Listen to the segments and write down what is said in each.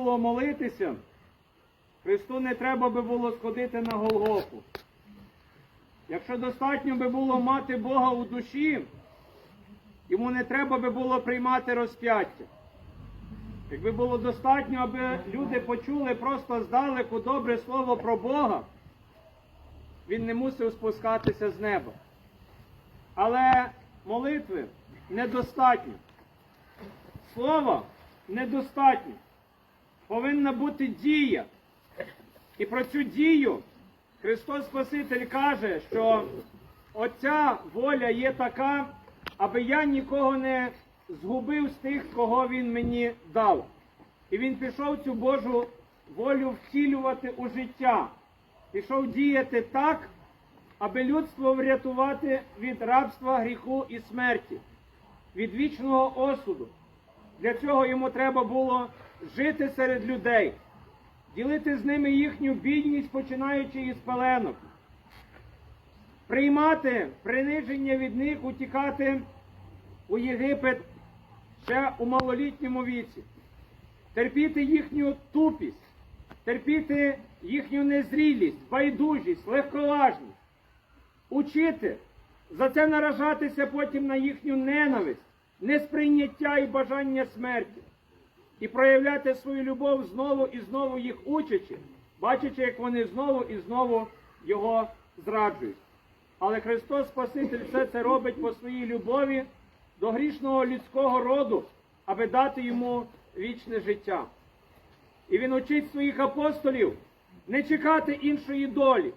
було молитися, Христу не треба би було сходити на Голгофу. Якщо достатньо би було мати Бога у душі, йому не треба би було приймати розп'яття. Якби було достатньо, аби люди почули просто здалеку добре слово про Бога, він не мусив спускатися з неба. Але молитви недостатньо. Слова недостатньо. Повинна бути дія. І про цю дію Христос Спаситель каже, що оця воля є така, аби я нікого не згубив з тих, кого Він мені дав. І він пішов цю Божу волю втілювати у життя. Пішов діяти так, аби людство врятувати від рабства, гріху і смерті, від вічного осуду. Для цього йому треба було жити серед людей, ділити з ними їхню бідність, починаючи із пеленок, приймати приниження від них, утікати у Єгипет ще у малолітньому віці, терпіти їхню тупість, терпіти їхню незрілість, байдужість, легковажність, учити, за це наражатися потім на їхню ненависть, несприйняття і бажання смерті, і проявляти свою любов знову і знову їх учачи, бачачи, як вони знову і знову його зраджують. Але Христос Спаситель все це робить по своїй любові до грішного людського роду, аби дати йому вічне життя. І він учить своїх апостолів не чекати іншої долі.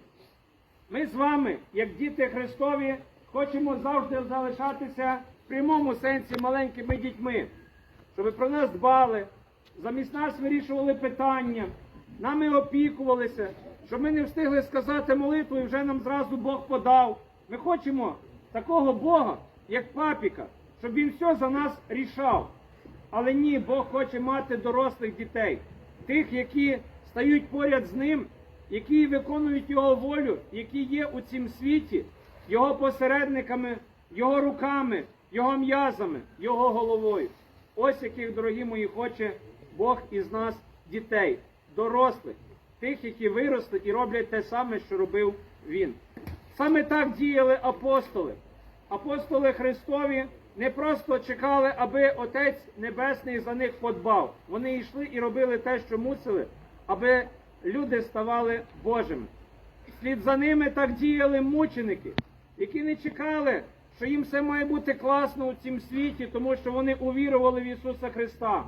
Ми з вами, як діти Христові, хочемо завжди залишатися в прямому сенсі маленькими дітьми, щоб про нас дбали, замість нас вирішували питання, нами опікувалися, щоб ми не встигли сказати молитву і вже нам зразу Бог подав. Ми хочемо такого Бога, як папіка, щоб він все за нас рішав. Але ні, Бог хоче мати дорослих дітей, тих, які стають поряд з ним, які виконують його волю, які є у цім світі, його посередниками, його руками, його м'язами, його головою. Ось яких, дорогі мої, хоче Бог із нас дітей, дорослих, тих, які виросли і роблять те саме, що робив він. Саме так діяли апостоли. Апостоли Христові не просто чекали, аби Отець Небесний за них подбав. Вони йшли і робили те, що мусили, аби люди ставали Божими. Слід за ними так діяли мученики, які не чекали, що їм все має бути класно у цім світі, тому що вони увірували в Ісуса Христа.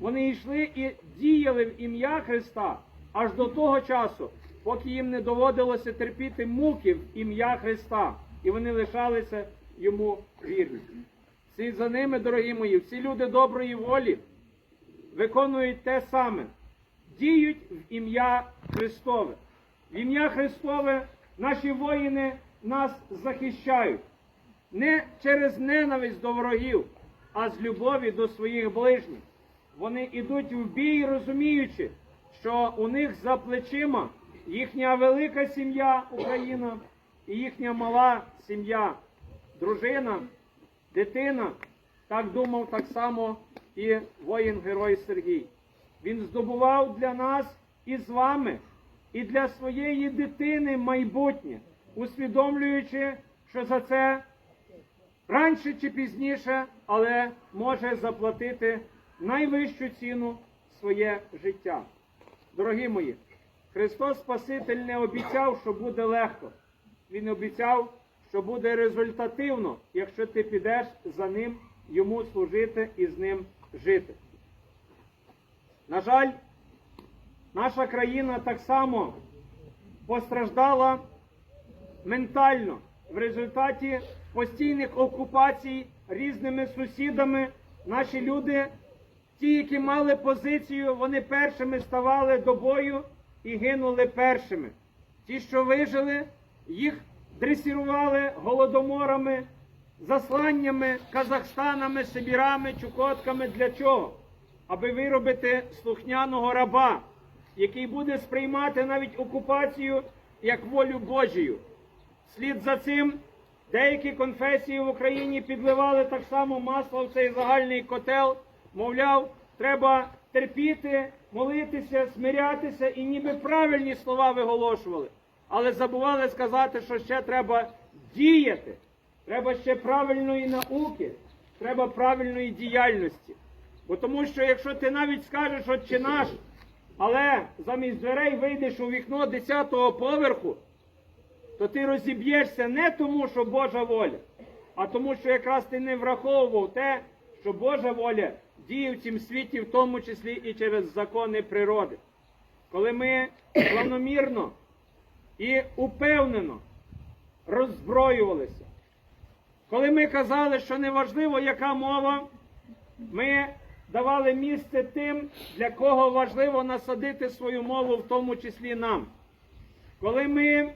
Вони йшли і діяли в ім'я Христа аж до того часу, поки їм не доводилося терпіти муки в ім'я Христа, і вони лишалися йому вірні. Слід за ними, дорогі мої, всі люди доброї волі виконують те саме, діють в ім'я Христове. В ім'я Христове наші воїни нас захищають не через ненависть до ворогів, а з любові до своїх ближніх. Вони йдуть в бій, розуміючи, що у них за плечима їхня велика сім'я Україна і їхня мала сім'я, дружина, дитина. Так думав так само і воїн-герой Сергій. Він здобував для нас і з вами, і для своєї дитини майбутнє, усвідомлюючи, що за це раніше чи пізніше, але може заплатити найвищу ціну своє життя. Дорогі мої, Христос Спаситель не обіцяв, що буде легко. Він обіцяв, що буде результативно, якщо ти підеш за ним йому служити і з ним жити. На жаль, наша країна так само постраждала ментально в результаті постійних окупацій різними сусідами. Наші люди, ті, які мали позицію, вони першими ставали до бою і гинули першими. Ті, що вижили, їх дресірували голодоморами, засланнями, Казахстанами, Сибірами, Чукотками. Для чого? Аби виробити слухняного раба, який буде сприймати навіть окупацію як волю Божію. Слід за цим деякі конфесії в Україні підливали так само масло в цей загальний котел. Мовляв, треба терпіти молитися, смирятися і ніби правильні слова виголошували. Але забували сказати, що ще треба діяти. Треба ще правильної науки, треба правильної діяльності. Бо тому що якщо ти навіть скажеш «Отче наш, але замість дверей вийдеш у вікно 10-го поверху, то ти розіб'єшся не тому, що Божа воля, а тому, що якраз ти не враховував те, що Божа воля діє в цім світі, в тому числі і через закони природи. Коли ми планомірно і упевнено роззброювалися, коли ми казали, що неважливо, яка мова, ми давали місце тим, для кого важливо насадити свою мову, в тому числі нам. Коли ми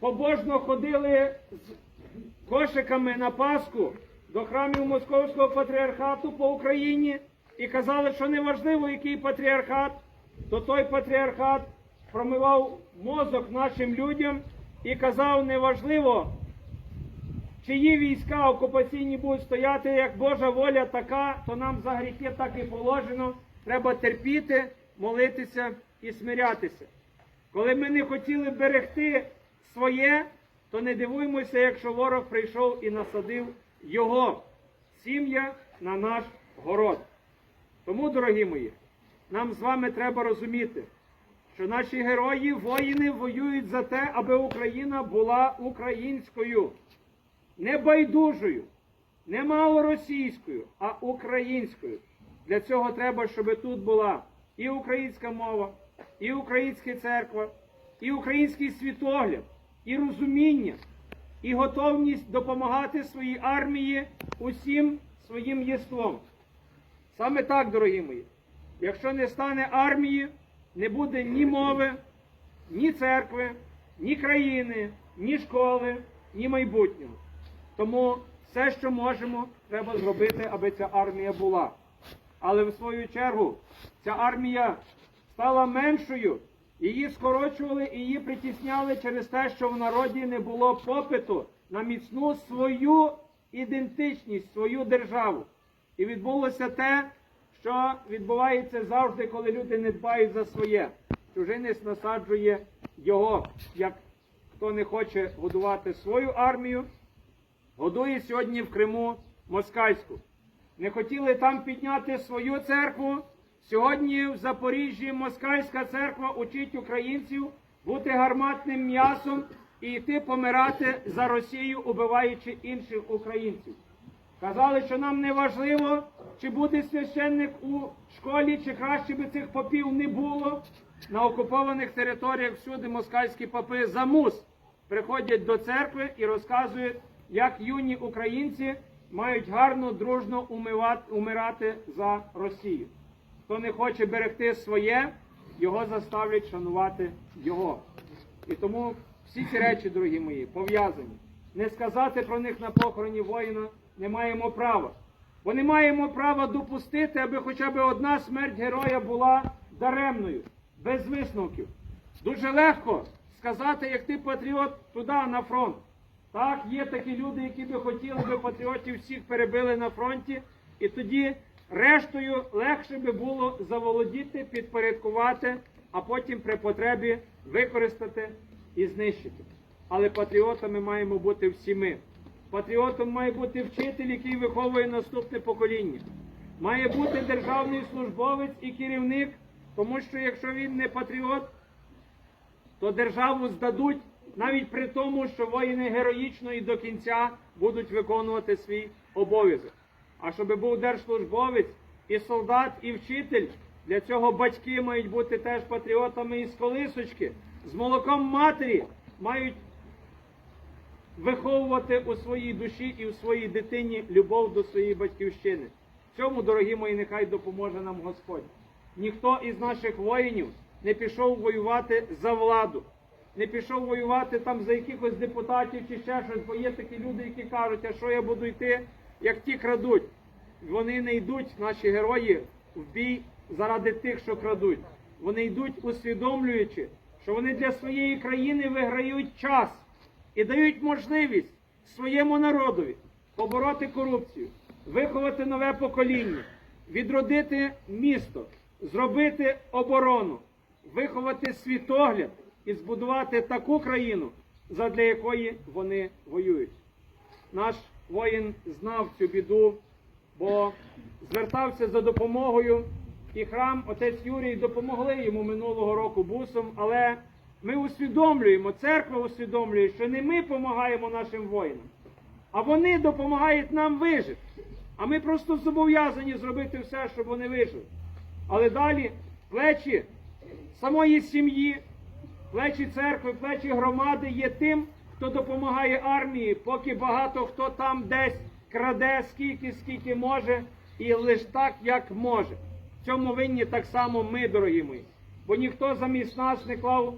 побожно ходили з кошиками на Пасху до храмів Московського патріархату по Україні і казали, що неважливо, який патріархат, то той патріархат промивав мозок нашим людям і казав, неважливо, чиї війська окупаційні будуть стояти, як Божа воля така, то нам за гріхи так і положено. Треба терпіти, молитися і смирятися. Коли ми не хотіли берегти своє, то не дивуймося, якщо ворог прийшов і насадив його сім'я на наш город. Тому, дорогі мої, нам з вами треба розуміти, що наші герої, воїни воюють за те, аби Україна була українською, не байдужою, не малоросійською, а українською. Для цього треба, щоб тут була і українська мова, і українська церква, і український світогляд, і розуміння, і готовність допомагати своїй армії усім своїм єством. Саме так, дорогі мої, якщо не стане армії, не буде ні мови, ні церкви, ні країни, ні школи, ні майбутнього. Тому все, що можемо, треба зробити, аби ця армія була. Але в свою чергу ця армія стала меншою, її скорочували і її притісняли через те, що в народі не було попиту на міцну свою ідентичність, свою державу. І відбулося те, що відбувається завжди, коли люди не дбають за своє. Чужинець насаджує його, як хто не хоче годувати свою армію, годує сьогодні в Криму москальську. Не хотіли там підняти свою церкву. Сьогодні в Запоріжжі москальська церква учить українців бути гарматним м'ясом і йти помирати за Росію, убиваючи інших українців. Казали, що нам не важливо, чи буде священник у школі, чи краще би цих попів не було. На окупованих територіях всюди москальські попи за мус приходять до церкви і розказують, як юні українці мають гарно, дружно умирати за Росію. Хто не хоче берегти своє, його заставлять шанувати його. І тому всі ці речі, дорогі мої, пов'язані. Не сказати про них на похороні воїна не маємо права. Бо не маємо права допустити, аби хоча б одна смерть героя була даремною, без висновків. Дуже легко сказати, як ти патріот туди на фронт. Так, є такі люди, які би хотіли би патріотів всіх перебили на фронті, і тоді рештою легше би було заволодіти, підпорядкувати, а потім при потребі використати і знищити. Але патріотами маємо бути всі ми. Патріотом має бути вчитель, який виховує наступне покоління. Має бути державний службовець і керівник, тому що якщо він не патріот, то державу здадуть навіть при тому, що воїни героїчно і до кінця будуть виконувати свій обов'язок. А щоб був держслужбовець і солдат, і вчитель, для цього батьки мають бути теж патріотами із колисочки, з молоком матері мають виховувати у своїй душі і у своїй дитині любов до своєї батьківщини. Цьому, дорогі мої, нехай допоможе нам Господь. Ніхто із наших воїнів не пішов воювати за владу, не пішов воювати там за якихось депутатів чи ще щось, бо є такі люди, які кажуть, а що я буду йти, як ті крадуть. Вони не йдуть, наші герої, в бій заради тих, що крадуть. Вони йдуть, усвідомлюючи, що вони для своєї країни виграють час і дають можливість своєму народові побороти корупцію, виховати нове покоління, відродити місто, зробити оборону, виховати світогляд і збудувати таку країну, задля якої вони воюють. Наш воїн знав цю біду, бо звертався за допомогою, і храм отець Юрій допомогли йому минулого року бусом, але ми усвідомлюємо, церква усвідомлює, що не ми допомагаємо нашим воїнам, а вони допомагають нам вижити. А ми просто зобов'язані зробити все, щоб вони вижили. Але далі плечі самої сім'ї, плечі церкви, плечі громади є тим, хто допомагає армії, поки багато хто там десь краде скільки, скільки може, і лише так, як може. В цьому винні так само ми, дорогі мої. Бо ніхто замість нас не клав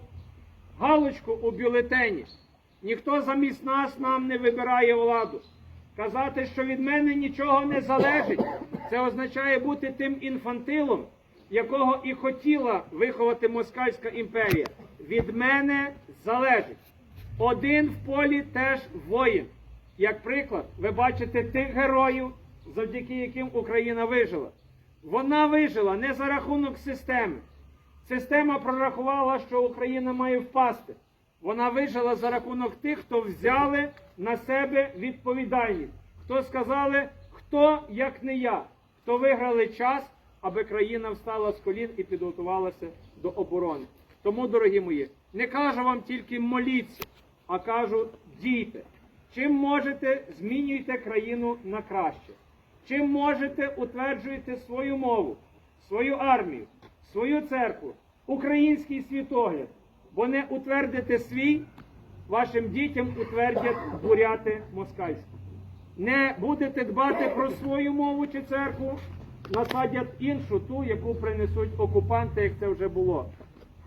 галочку у бюлетені. Ніхто замість нас нам не вибирає владу. Казати, що від мене нічого не залежить, це означає бути тим інфантилом, якого і хотіла виховати Москальська імперія. Від мене залежить. Один в полі теж воїн. Як приклад, ви бачите тих героїв, завдяки яким Україна вижила. Вона вижила не за рахунок системи. Система прорахувала, що Україна має впасти. Вона вижила за рахунок тих, хто взяли на себе відповідальність, хто сказали, хто як не я, хто виграли час, аби країна встала з колін і підготувалася до оборони. Тому, дорогі мої, не кажу вам тільки моліться, а кажу дійте. Чим можете, змінюйте країну на краще. Чим можете, утверджуйте свою мову, свою армію, свою церкву, український світогляд. Бо не утвердите свій, вашим дітям утвердять буряти москальські. Не будете дбати про свою мову чи церкву, насадять іншу, ту, яку принесуть окупанти, як це вже було.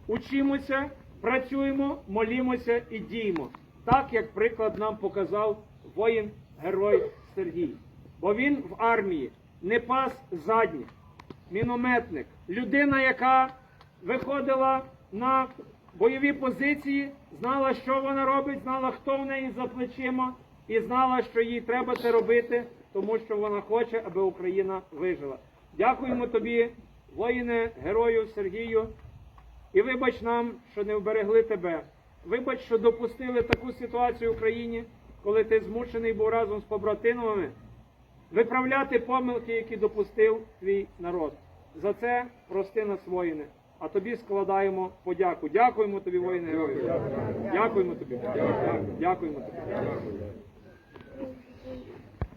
Учимося, працюємо, молімося і діємо. Так, як приклад нам показав воїн-герой Сергій. Бо він в армії не пас задніх, мінометник, людина, яка виходила на бойові позиції, знала, що вона робить, знала, хто в неї за плечима, і знала, що їй треба це робити, тому що вона хоче, аби Україна вижила. Дякуємо тобі, воїне, герою Сергію. І вибач нам, що не вберегли тебе. Вибач, що допустили таку ситуацію в Україні, коли ти змушений був разом з побратимами виправляти помилки, які допустив твій народ. За це прости нас, воїни. А тобі складаємо подяку. Дякуємо тобі, воїни герої. Дякуємо тобі. Дякуємо тобі.